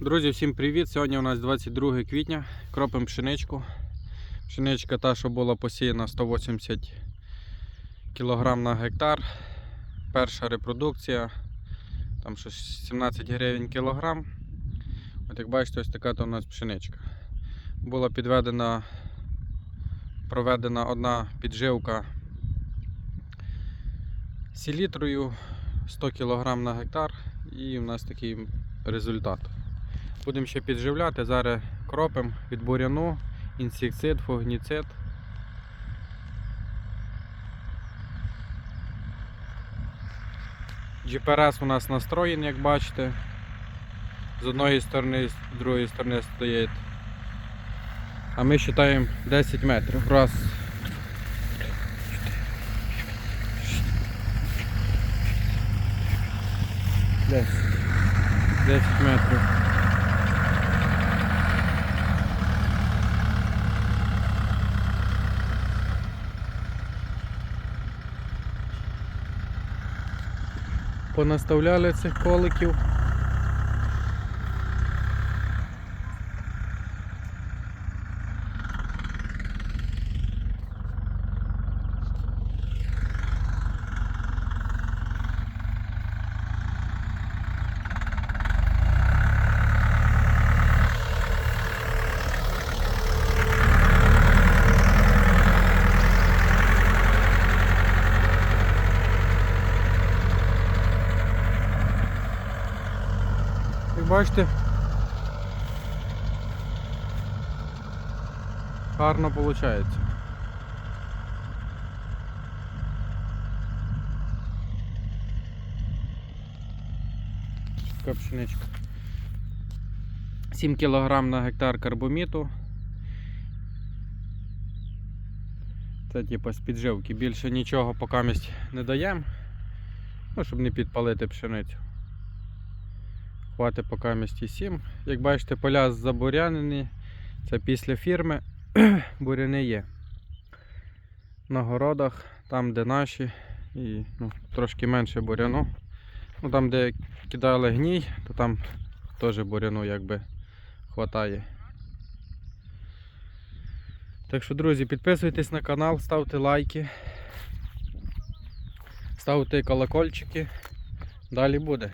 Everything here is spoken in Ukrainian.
Друзі, всім привіт! Сьогодні у нас 22 квітня. Кропимо пшеничку. Пшеничка та, що була посіяна 180 кг на гектар. Перша репродукція. Там щось 17 гривень кілограм. От як бачите, ось така у нас пшеничка. Була підведена, проведена одна підживка селітрою 100 кг на гектар і у нас такий результат. Будемо ще підживляти, зараз кропимо від буряну, інсектицид, фугніцид. GPS у нас настроєний, як бачите. З одної сторони, з другої сторони стоїть. А ми вважаємо 10 метрів. Раз. Десять. 10 метрів. Понаставляли цих коликів. Бачите, гарно виходить. Така пшеничка. 7 кг на гектар карбоміту. Це типу з підживки. Більше нічого поки не даємо, ну, щоб не підпалити пшеницю. Хватить поки місті 7. Як бачите, поля забурянені. Це після фірми буряни є. На городах, там де наші, і ну, трошки менше буряну. Ну, там, де кидали гній, то там теж буряну якби хватає. Так що, друзі, підписуйтесь на канал, ставте лайки, ставте колокольчики. Далі буде.